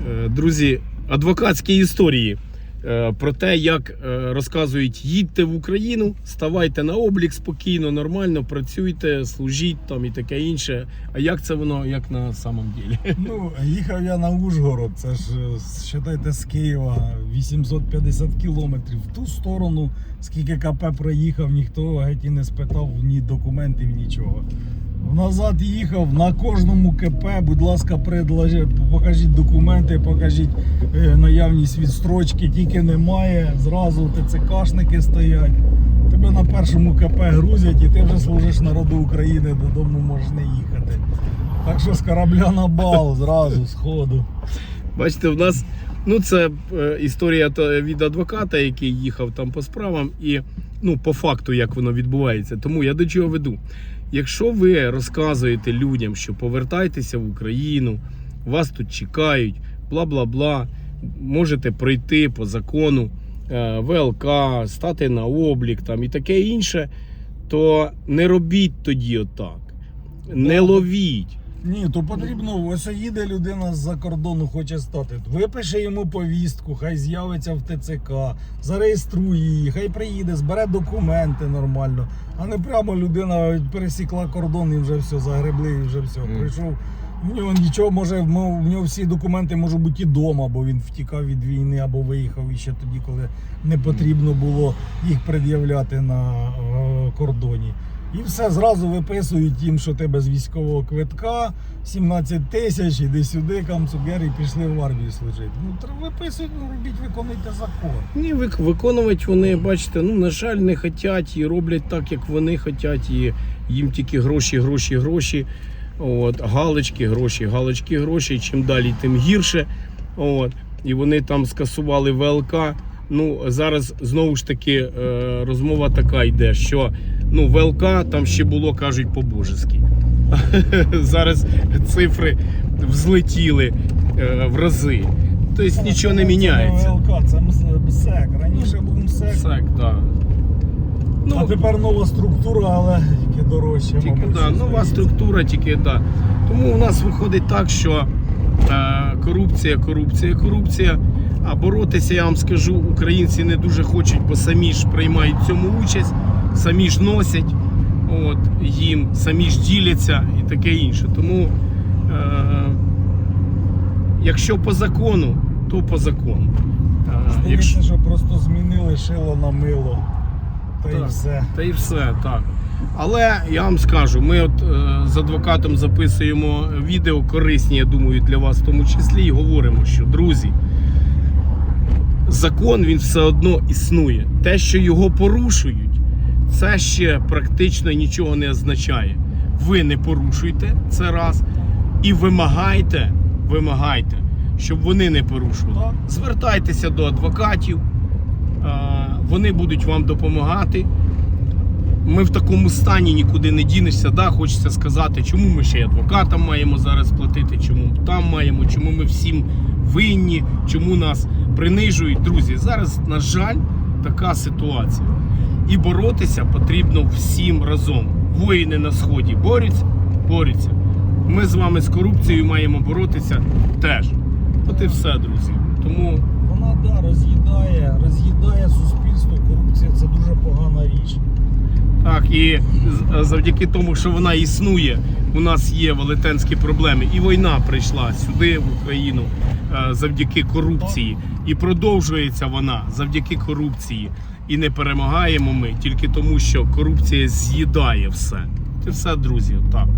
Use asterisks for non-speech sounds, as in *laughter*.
Е, Друзі, адвокатські історії е, про те, як е, розказують, їдьте в Україну, ставайте на облік спокійно, нормально, працюйте, служіть там і таке інше. А як це воно, як на самом ділі? *laughs* Ну, їхав я на Ужгород, це ж, считайте, з Києва 850 кілометрів. В ту сторону, скільки КП проїхав, ніхто геть і не спитав ні документів, нічого. Назад їхав на кожному КП, будь ласка, покажіть документи, покажіть е, наявність відстрочки, тільки немає. Зразу ТЦКшники стоять. Тебе на першому КП грузять і ти вже служиш народу України, додому можеш не їхати. Так що з корабля на бал зразу, з ходу. Бачите, в нас ну це е, історія від адвоката, який їхав там по справам, і ну по факту, як воно відбувається. Тому я до чого веду. Якщо ви розказуєте людям, що повертайтеся в Україну, вас тут чекають, бла бла бла, можете пройти по закону е, ВЛК, стати на облік там і таке інше, то не робіть тоді отак. Не Ну, ловіть. Ні, то потрібно, ось їде людина з-за кордону, хоче стати. Випише йому повістку, хай з'явиться в ТЦК, зареєструє її, хай приїде, збере документи нормально. А не прямо людина пересікла кордон і вже все, загребли, і вже все. Прийшов. В нього нічого може, в нього- всі документи можуть бути і вдома, бо він втікав від війни або виїхав іще тоді, коли не потрібно було їх пред'являти на е, кордоні. І все зразу виписують їм, що ти без військового квитка, 17 тисяч, іди сюди, камцугер, і пішли в армію служити. Ну, треба виписують, ну, робіть, виконуйте закон. Ні, вик- виконувати вони, бачите, ну на жаль, не хочуть і роблять так, як вони хочуть, і їм тільки гроші, гроші, гроші. От, галочки, гроші, галочки, гроші. Чим далі, тим гірше. От, і вони там скасували ВЛК. Ну, зараз знову ж таки е, розмова така йде, що ну, ВЛК там ще було, кажуть, по-божески. *laughs* Зараз цифри взлетіли е, в рази. Тобто нічого не міняється. ВЛК, це МСЕК. Раніше був МСЕК, Так, да. а Ну, тепер нова структура, але тільки дорожче. тільки мабуть, да, нова структура, тільки да. Тому у нас виходить так, що е, корупція, корупція, корупція. А боротися, я вам скажу, українці не дуже хочуть, бо самі ж приймають в цьому участь, самі ж носять от, їм, самі ж діляться і таке інше. Тому, е, якщо по закону, то по закону. Е, Здається, що просто змінили шило на мило. Та Так. все. Та й все, так. Але я вам скажу, ми от е, з адвокатом записуємо відео корисні, я думаю, для вас в тому числі, і говоримо, що друзі, закон він все одно існує. Те, що його порушують, це ще практично нічого не означає. Ви не порушуйте це раз і вимагайте, вимагайте, щоб вони не порушували. Звертайтеся до адвокатів, вони будуть вам допомагати. Ми в такому стані нікуди не дінешся. Да, хочеться сказати, чому ми ще й адвокатам маємо зараз платити, чому там маємо, чому ми всім винні, чому нас принижують. Друзі, зараз, на жаль, така ситуація. І боротися потрібно всім разом. Воїни на сході борються, борються. Ми з вами з корупцією маємо боротися теж. От і все, друзі. Тому Вона да, роз'їдає, роз'їдає суспільство. Корупція це дуже погана річ. Так, і завдяки тому, що вона існує, у нас є велетенські проблеми. І війна прийшла сюди, в Україну, е, завдяки корупції. І продовжується вона завдяки корупції. І не перемагаємо ми тільки тому, що корупція з'їдає все. Це все, друзі, так.